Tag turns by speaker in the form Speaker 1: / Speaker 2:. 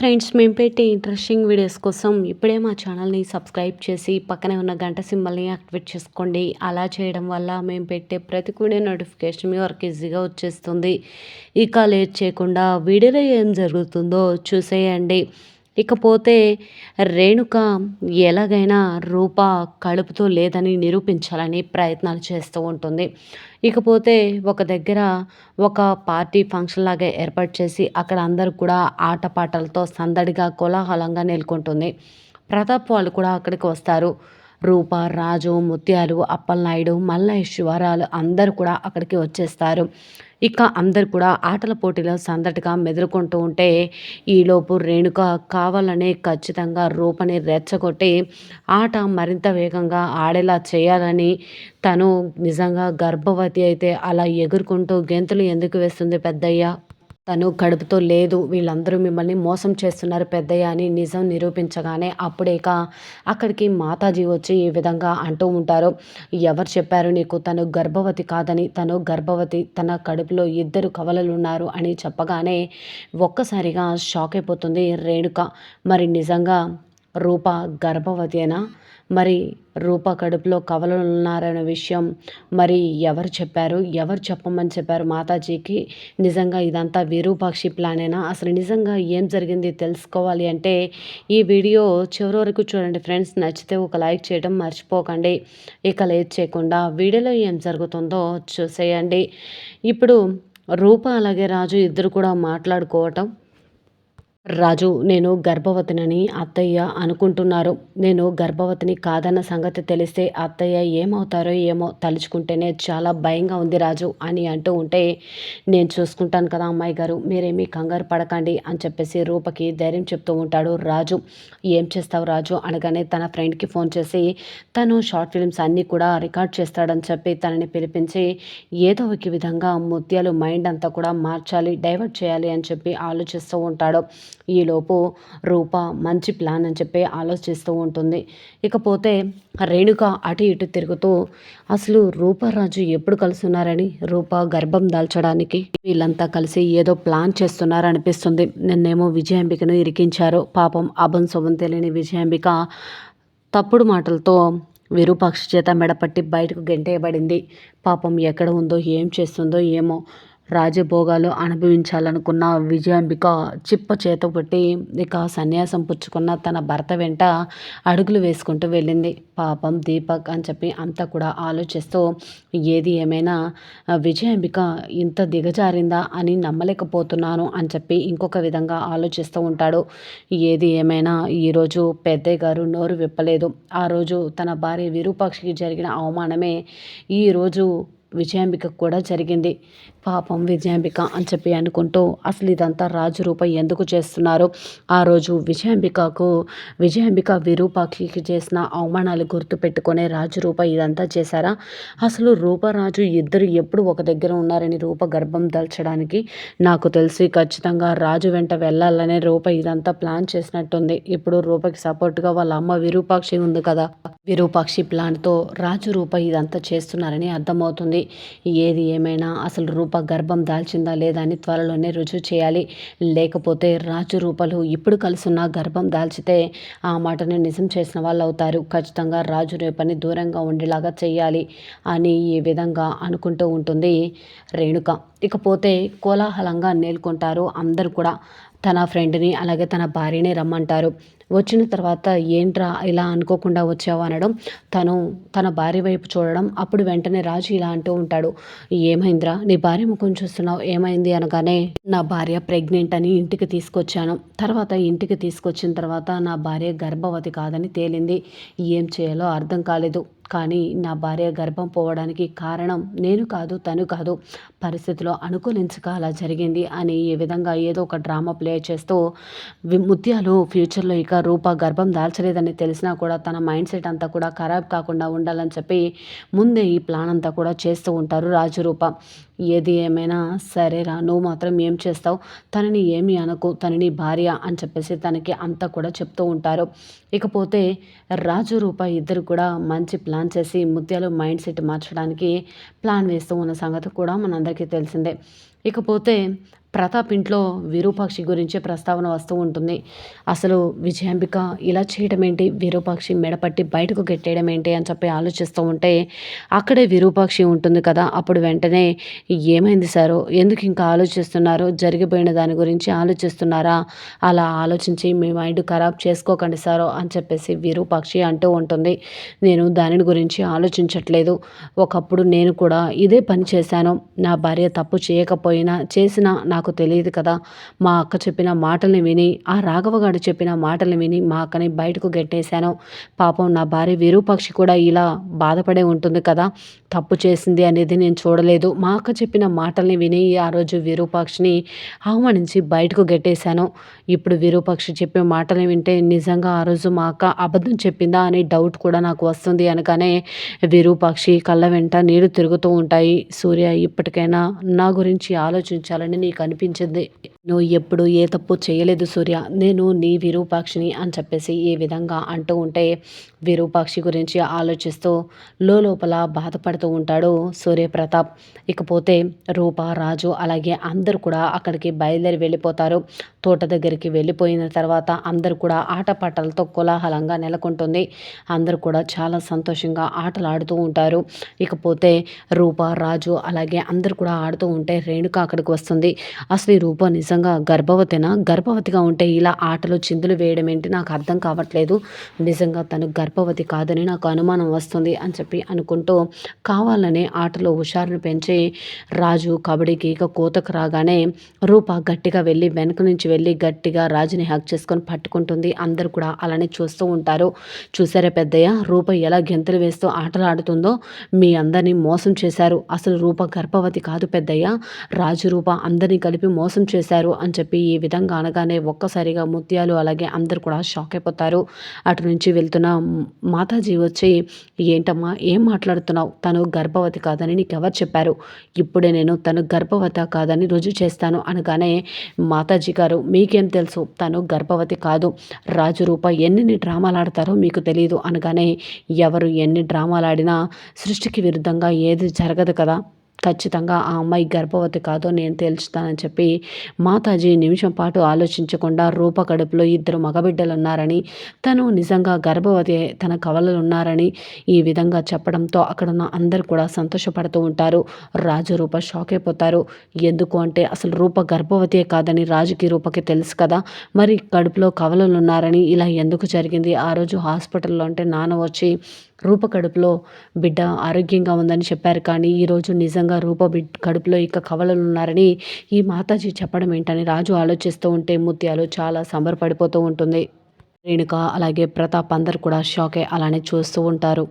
Speaker 1: Friends మేము పెట్టే interesting videos కోసం ఇప్పుడే మా ఛానల్ని సబ్స్క్రైబ్ చేసి పక్కనే ఉన్న గంట సింబల్ని యాక్టివేట్ చేసుకోండి. అలా చేయడం వల్ల మేము పెట్టే ప్రతి వీడియో నోటిఫికేషన్ మీ వరకు ఈజీగా వచ్చేస్తుంది. ఇక లేట్ చేయకుండా వీడియోలో ఏం జరుగుతుందో చూసేయండి. ఇకపోతే రేణుక ఎలాగైనా రూప కడుపుతో లేదని నిరూపించాలని ప్రయత్నాలు చేస్తూ ఉంటుంది. ఇకపోతే ఒక దగ్గర ఒక పార్టీ ఫంక్షన్ లాగా ఏర్పాటు చేసి అక్కడ అందరూ కూడా ఆటపాటలతో సందడిగా కోలాహలంగా నెలకొంటుంది. ప్రతాప్ వాళ్ళు కూడా అక్కడికి వస్తారు. రూప రాజు ముత్యాలు అప్పలనాయుడు మల్లయ్య శివరాలు అందరూ కూడా అక్కడికి వచ్చేస్తారు. ఇక అందరు కూడా ఆటల పోటీలో సందటిగా మెదులుకుంటూ ఉంటే ఈలోపు రేణుక కావాలనే ఖచ్చితంగా రూపని రెచ్చగొట్టి ఆట మరింత వేగంగా ఆడేలా చేయాలని తను నిజంగా గర్భవతి అయితే అలా ఎగురుకుంటూ గెంతులు ఎందుకు వేస్తుంది పెద్దయ్య? తను కడుపుతో లేదు వీళ్ళందరూ మిమ్మల్ని మోసం చేస్తున్నారు పెద్దయ్య అని నిజం నిరూపించగానే అప్పుడేక అక్కడికి మాతాజీ వచ్చి ఈ విధంగా అంటూ ఉంటారు. ఎవరు చెప్పారు నీకు తను గర్భవతి కాదని? తను గర్భవతి తన కడుపులో ఇద్దరు కవలలు ఉన్నారు అని చెప్పగానే ఒక్కసారిగా షాక్ అయిపోతుంది రేణుక. మరి నిజంగా రూప గర్భవతేనా? మరి రూప కడుపులో కవలలు ఉన్నారనే విషయం మరి ఎవరు చెప్పారు? ఎవరు చెప్పమని చెప్పారు మాతాజీకి? నిజంగా ఇదంతా విరూపాక్షి ప్లానేనా? అసలు నిజంగా ఏం జరిగింది తెలుసుకోవాలి అంటే ఈ వీడియో చివరి వరకు చూడండి ఫ్రెండ్స్. నచ్చితే ఒక లైక్ చేయడం మర్చిపోకండి. ఇక లేట్ చేయకుండా వీడియోలో ఏం జరుగుతుందో చూసేయండి. ఇప్పుడు రూప అలాగే రాజు ఇద్దరు కూడా మాట్లాడుకోవటం రాజు నేను గర్భవతినని అత్తయ్య అనుకుంటున్నారు. నేను గర్భవతిని కాదన్న సంగతి తెలిస్తే అత్తయ్య ఏమవుతారో ఏమో తలుచుకుంటేనే చాలా భయంగా ఉంది రాజు అని అంటూ ఉంటే నేను చూసుకుంటాను కదా అమ్మాయి గారు మీరేమీ కంగారు పడకండి అని చెప్పేసి రూపకి ధైర్యం చెప్తూ ఉంటాడు రాజు. ఏం చేస్తావు రాజు? అనగానే తన ఫ్రెండ్కి ఫోన్ చేసి తను షార్ట్ ఫిల్మ్స్ అన్నీ కూడా రికార్డ్ చేస్తాడని చెప్పి తనని పిలిపించి ఏదో ఒక విధంగా ముత్యాలు మైండ్ అంతా కూడా మార్చాలి డైవర్ట్ చేయాలి అని చెప్పి ఆలోచిస్తూ ఉంటాడు. ఈలోపు రూప మంచి ప్లాన్ అని చెప్పి ఆలోచిస్తూ ఉంటుంది. ఇకపోతే రేణుక అటు ఇటు తిరుగుతూ అసలు రూపరాజు ఎప్పుడు కలుస్తున్నారని రూప గర్భం దాల్చడానికి వీళ్ళంతా కలిసి ఏదో ప్లాన్ చేస్తున్నారనిపిస్తుంది. నిన్నేమో విజయాంబికను ఇరికించారు. పాపం అభం శుభం తెలియని విజయాంబిక తప్పుడు మాటలతో విరూపాక్ష చేత మెడపట్టి బయటకు గెంటేయబడింది. పాపం ఎక్కడ ఉందో ఏం చేస్తుందో ఏమో రాజభోగాలు అనుభవించాలనుకున్న విజయాంబిక చిప్ప చేత పెట్టి ఇక సన్యాసం పుచ్చుకున్న తన భర్త వెంట అడుగులు వేసుకుంటూ వెళ్ళింది. పాపం దీపక్ అని చెప్పి అంతా కూడా ఆలోచిస్తూ ఏది ఏమైనా విజయాంబిక ఇంత దిగజారిందా అని నమ్మలేకపోతున్నాను అని చెప్పి ఇంకొక విధంగా ఆలోచిస్తూ ఉంటాడు. ఏది ఏమైనా ఈరోజు పెద్దయ్య గారు నోరు విప్పలేదు. ఆ రోజు తన భార్య విరూపాక్షికి జరిగిన అవమానమే ఈరోజు విజయాంబిక కూడా జరిగింది. పాపం విజయాంబిక అని చెప్పి అనుకుంటూ అసలు ఇదంతా రాజు రూప ఎందుకు చేస్తున్నారు? ఆ రోజు విజయాంబికకు విజయాంబిక విరూపాక్షికి చేసిన అవమానాలు గుర్తుపెట్టుకునే రాజు రూప ఇదంతా చేశారా? అసలు రూపరాజు ఇద్దరు ఎప్పుడు ఒక దగ్గర ఉన్నారని రూప గర్భం దల్చడానికి నాకు తెలిసి. ఖచ్చితంగా రాజు వెంట వెళ్ళాలనే రూప ఇదంతా ప్లాన్ చేసినట్టుంది. ఇప్పుడు రూపకి సపోర్ట్గా వాళ్ళ అమ్మ విరూపాక్షి ఉంది కదా. విరూపాక్షి ప్లాన్తో రాజు రూప ఇదంతా చేస్తున్నారని అర్థమవుతుంది. ఏది ఏమైనా అసలు రూప గర్భం దాల్చిందా లేదా అని త్వరలోనే రుజువు చేయాలి. లేకపోతే రాజు రూపలు ఇప్పుడు కలుసున్న గర్భం దాల్చితే ఆ మాటను నిజం చేసిన వాళ్ళు అవుతారు ఖచ్చితంగా రాజు రేపని దూరంగా ఉండేలాగా చేయాలి అని ఈ విధంగా అనుకుంటూ ఉంటుంది రేణుక. ఇకపోతే కోలాహలంగా నేల్కొంటారు అందరూ కూడా. తన ఫ్రెండ్ని అలాగే తన భార్యని రమ్మంటారు. వచ్చిన తర్వాత ఏంట్రా ఇలా అనుకోకుండా వచ్చావు అనడం తను తన భార్య వైపు చూడడం అప్పుడు వెంటనే రాజు ఇలా అంటూ ఉంటాడు ఏమైందిరా? నీ భార్య ముఖం చూస్తున్నావు ఏమైంది అనగానే నా భార్య ప్రెగ్నెంట్ అని ఇంటికి తీసుకొచ్చాను. తర్వాత ఇంటికి తీసుకొచ్చిన తర్వాత నా భార్య గర్భవతి కాదని తేలింది. ఏం చేయాలో అర్థం కాలేదు. కానీ నా భార్య గర్భం పోవడానికి కారణం నేను కాదు తను కాదు. పరిస్థితిలో అనుకూలించక అలా జరిగింది అని ఈ విధంగా ఏదో ఒక డ్రామా ప్లే చేస్తూ ముత్యాలు ఫ్యూచర్లో ఇక రూప గర్భం దాల్చలేదని తెలిసినా కూడా తన మైండ్ సెట్ అంతా కూడా ఖరాబ్ కాకుండా ఉండాలని చెప్పి ముందే ఈ ప్లాన్ అంతా కూడా చేస్తూ ఉంటారు రాజు రూప. ఏది ఏమైనా సరేరా నువ్వు మాత్రం ఏం చేస్తావు? తనని ఏమి అనకు తనని భార్య అని చెప్పేసి తనకి అంతా కూడా చెప్తూ ఉంటారు. ఇకపోతే రాజు రూప ఇద్దరు కూడా మంచి ప్లాన్ చేసి ముత్యాలు మైండ్ సెట్ మార్చడానికి ప్లాన్ వేస్తూ ఉన్న సంగతి కూడా మనందరికీ తెలిసిందే. ఇకపోతే ప్రతాప్ ఇంట్లో విరూపాక్షి గురించే ప్రస్తావన వస్తూ ఉంటుంది. అసలు విజయాంబిక ఇలా చేయడం ఏంటి విరూపాక్షి మెడపట్టి బయటకు గెట్టేయడం ఏంటి అని చెప్పి ఆలోచిస్తూ ఉంటే అక్కడే విరూపాక్షి ఉంటుంది కదా అప్పుడు వెంటనే ఏమైంది సారు? ఎందుకు ఇంకా ఆలోచిస్తున్నారు? జరిగిపోయిన దాని గురించి ఆలోచిస్తున్నారా? అలా ఆలోచించి మీ మైండ్ ఖరాబ్ చేసుకోకండి సారు అని చెప్పేసి విరూపాక్షి అంటూ ఉంటుంది. నేను దానిని గురించి ఆలోచించట్లేదు. ఒకప్పుడు నేను కూడా ఇదే పని చేశాను. నా భార్య తప్పు చేయకపోయినా చేసినా నాకు తెలియదు కదా. మా అక్క చెప్పిన మాటల్ని విని ఆ రాఘవగాడు చెప్పిన మాటల్ని విని మా అక్కని బయటకు గెట్టేశాను. పాపం నా భార్య విరూపాక్షి కూడా ఇలా బాధపడే ఉంటుంది కదా. తప్పు చేసింది అనేది నేను చూడలేదు. మా అక్క చెప్పిన మాటల్ని విని ఆ రోజు విరూపాక్షిని అవమానించి బయటకు గెట్టేశాను. ఇప్పుడు విరూపాక్షి చెప్పే మాటలు వింటే నిజంగా ఆ రోజు మా అక్క అబద్ధం చెప్పిందా అనే డౌట్ కూడా నాకు వస్తుంది అనగానే విరూపాక్షి కళ్ళ వెంట నీరు తిరుగుతూ ఉంటాయి. సూర్య ఇప్పటికైనా నా గురించి ఆలోచించాలని నీకు అనిపించింది నువ్వు ఎప్పుడు ఏ తప్పు చేయలేదు సూర్య. నేను నీ విరూపాక్షిని అని చెప్పేసి ఈ విధంగా అంటూ ఉంటే విరూపాక్షి గురించి ఆలోచిస్తూ లోపల బాధపడుతూ ఉంటాడు సూర్యప్రతాప్. ఇకపోతే రూప రాజు అలాగే అందరూ కూడా అక్కడికి బయలుదేరి వెళ్ళిపోతారు. తోట దగ్గరికి వెళ్ళిపోయిన తర్వాత అందరూ కూడా ఆటపాటలతో కోలాహలంగా నెలకొంటుంది. అందరూ కూడా చాలా సంతోషంగా ఆటలు ఆడుతూ ఉంటారు. ఇకపోతే రూప రాజు అలాగే అందరూ కూడా ఆడుతూ ఉంటే రేణుక అక్కడికి వస్తుంది. అసలు ఈ రూప నిజంగా గర్భవతినా? గర్భవతిగా ఉంటే ఇలా ఆటలు చిందులు వేయడం ఏంటి? నాకు అర్థం కావట్లేదు. నిజంగా తను గర్భవతి కాదని నాకు అనుమానం వస్తుంది అని చెప్పి అనుకుంటూ కావాలనే ఆటలో హుషారును పెంచి రాజు కబడ్డీకి ఇక కోతకు రాగానే రూప గట్టిగా వెళ్ళి వెనక నుంచి వెళ్ళి గట్టిగా రాజుని హ్యాక్ చేసుకొని పట్టుకుంటుంది. అందరూ కూడా అలానే చూస్తూ ఉంటారు. చూసారా పెద్దయ్య? రూప ఎలా గెంతులు వేస్తూ ఆటలు ఆడుతుందో మీ అందరినీ మోసం చేశారు. అసలు రూప గర్భవతి కాదు పెద్దయ్య. రాజు రూప అందరినీ కలిపి మోసం చేశారు. అని చెప్పి ఈ విధంగా అనగానే ఒక్కసారిగా ముత్యాలు అలాగే అందరు కూడా షాక్ అయిపోతారు. అటు నుంచి వెళ్తున్న మాతాజీ వచ్చి ఏంటమ్మా ఏం మాట్లాడుతున్నావు? తను గర్భవతి కాదని నీకు ఎవరు చెప్పారు? ఇప్పుడే నేను తను గర్భవత కాదని రుజువు చేస్తాను అనగానే మాతాజీ గారు మీకేం తెలుసు? తను గర్భవతి కాదు. రాజు రూప ఎన్ని డ్రామాలు ఆడతారో మీకు తెలియదు అనగానే ఎవరు ఎన్ని డ్రామాలు ఆడినా సృష్టికి విరుద్ధంగా ఏది జరగదు కదా. ఖచ్చితంగా ఆ అమ్మాయి గర్భవతి కాదో నేను తేల్చుతానని చెప్పి మాతాజీ నిమిషం పాటు ఆలోచించకుండా రూప కడుపులో ఇద్దరు మగబిడ్డలు ఉన్నారని తను నిజంగా గర్భవతి తన కవలలు ఉన్నారని ఈ విధంగా చెప్పడంతో అక్కడున్న అందరు కూడా సంతోషపడుతూ ఉంటారు. రాజు రూప షాక్ అయిపోతారు. ఎందుకు అంటే అసలు రూప గర్భవతే కాదని రాజుకి రూపకి తెలుసు కదా. మరి కడుపులో కవలలు ఉన్నారని ఇలా ఎందుకు జరిగింది? ఆ రోజు హాస్పిటల్లో అంటే నాన్న వచ్చి రూప కడుపులో బిడ్డ ఆరోగ్యంగా ఉందని చెప్పారు. కానీ ఈరోజు నిజంగా రూప బిడ్ కడుపులో ఇక కవలలు ఉన్నారని ఈ మాతాజీ చెప్పడం ఏంటని రాజు ఆలోచిస్తూ ఉంటే ముత్యాలు చాలా సంబరపడిపోతూ ఉంటుంది. రేణుక అలాగే ప్రతాప్ అందరు కూడా షాకే అలానే చూస్తూ ఉంటారు.